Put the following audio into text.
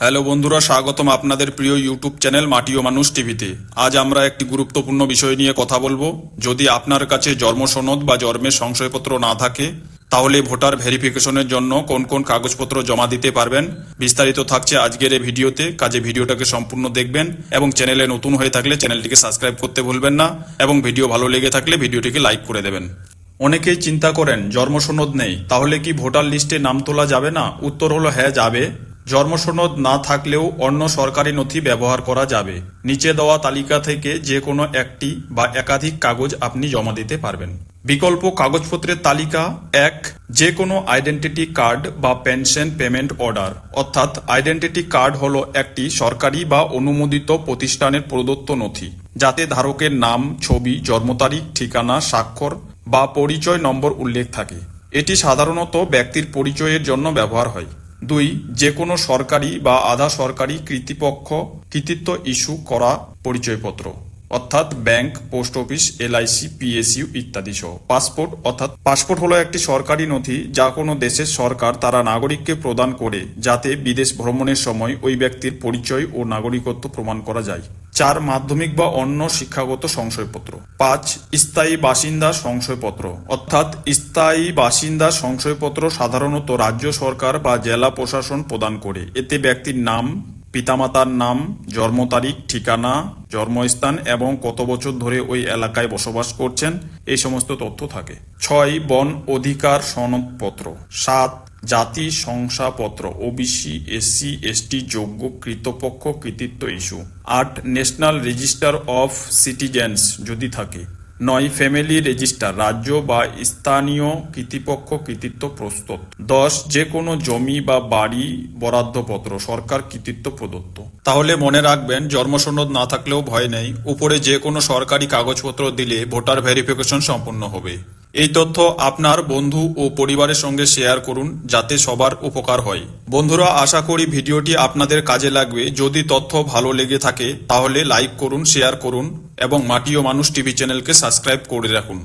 Hello বন্ধুরা, স্বাগতম আপনাদের প্রিয় ইউটিউব চ্যানেল মাটি ও মানুষ টিভিতে। আজ আমরা একটি গুরুত্বপূর্ণ বিষয় নিয়ে কথা বলব। যদি আপনার কাছে জন্ম সনদ বা জন্মের সংশয়পত্র না থাকে, তাহলে ভোটার ভেরিফিকেশনের জন্য কোন কোন কাগজপত্র জমা দিতে পারবেন বিস্তারিত থাকছে আজকের এই ভিডিওতে। কাজে ভিডিওটাকে সম্পূর্ণ দেখবেন এবং চ্যানেলে নতুন হয়ে থাকলে চ্যানেলটিকে সাবস্ক্রাইব করতে ভুলবেন না এবং ভিডিও ভালো লেগে থাকলে ভিডিওটিকে লাইক করে দেবেন। অনেকেই চিন্তা করেন জন্ম সনদ নেই, তাহলে কি ভোটার লিস্টে নাম তোলা যাবে না? উত্তর হলো হ্যাঁ যাবে। জন্মসনদ না থাকলেও অন্য সরকারি নথি ব্যবহার করা যাবে। নিচে দেওয়া তালিকা থেকে যে কোনো একটি বা একাধিক কাগজ আপনি জমা দিতে পারবেন। বিকল্প কাগজপত্রের তালিকা এক, যে কোনো আইডেন্টিটি কার্ড বা পেনশন পেমেন্ট অর্ডার। অর্থাৎ আইডেন্টিটি কার্ড হলো একটি সরকারি বা অনুমোদিত প্রতিষ্ঠানের প্রদত্ত নথি, যাতে ধারকের নাম, ছবি, জন্ম তারিখ, ঠিকানা, স্বাক্ষর বা পরিচয় নম্বর উল্লেখ থাকে। এটি সাধারণত ব্যক্তির পরিচয়ের জন্য ব্যবহার হয়। দুই যে কোনো সরকারি বা আধা সরকারি কৃতিপক্ষ কৃতিত্ব ইস্যু করা পরিচয়পত্র। অর্থাৎ bank, post office, LIC, PSU ইত্যাদি সহ। পাসপোর্ট, অর্থাৎ পাসপোর্ট হলো একটি সরকারি নথি যা কোনো দেশের সরকার তারা নাগরিককে প্রদান করে যাতে বিদেশ ভ্রমণের সময় ওই ব্যক্তির পরিচয় ও নাগরিকত্ব প্রমাণ করা যায়। চার, মাধ্যমিক বা অন্য শিক্ষাগত সংশয়পত্র। পাঁচ, স্থায়ী বাসিন্দা সংশয়পত্র। অর্থাৎ স্থায়ী বাসিন্দা সংশয়পত্র সাধারণত রাজ্য সরকার বা জেলা প্রশাসন প্রদান করে। এতে ব্যক্তির নাম পিতামাতার নাম, জন্ম তারিখ, ঠিকানা, জন্মস্থান এবং কত বছর ধরে ওই এলাকায় বসবাস করছেন, এই সমস্ত তথ্য থাকে। ছয় বন অধিকার সনদপত্র। সাত জাতি শংসাপত্র ওবিসি এসসি এসটি যোগ্য, কৃতপক্ষ, কৃতিত্ব ইস্যু। আট ন্যাশনাল রেজিস্টার অফ সিটিজেন্স যদি থাকে নয় ফ্যামিলি রেজিস্টার, রাজ্য বা স্থানীয় কৃতিপক্ষ কৃতিত্ব প্রস্তুত। দশ, যে কোনো জমি বা বাড়ি বরাদ্দপত্র সরকার কৃতিত্ব প্রদত্ত। তাহলে মনে রাখবেন, জন্মসনদ না থাকলেও ভয় নেই। উপরে যে কোনো সরকারি কাগজপত্র দিলে ভোটার ভেরিফিকেশন সম্পন্ন হবে। এই তথ্য আপনার বন্ধু ও পরিবারের সঙ্গে শেয়ার করুন যাতে সবার উপকার হয়। বন্ধুরা, আশা করি ভিডিওটি আপনাদের কাজে লাগবে। যদি তথ্য ভালো লেগে থাকে, তাহলে লাইক করুন, শেয়ার করুন এবং মাটি ও মানুষ টিভি চ্যানেলকে সাবস্ক্রাইব করে রাখুন।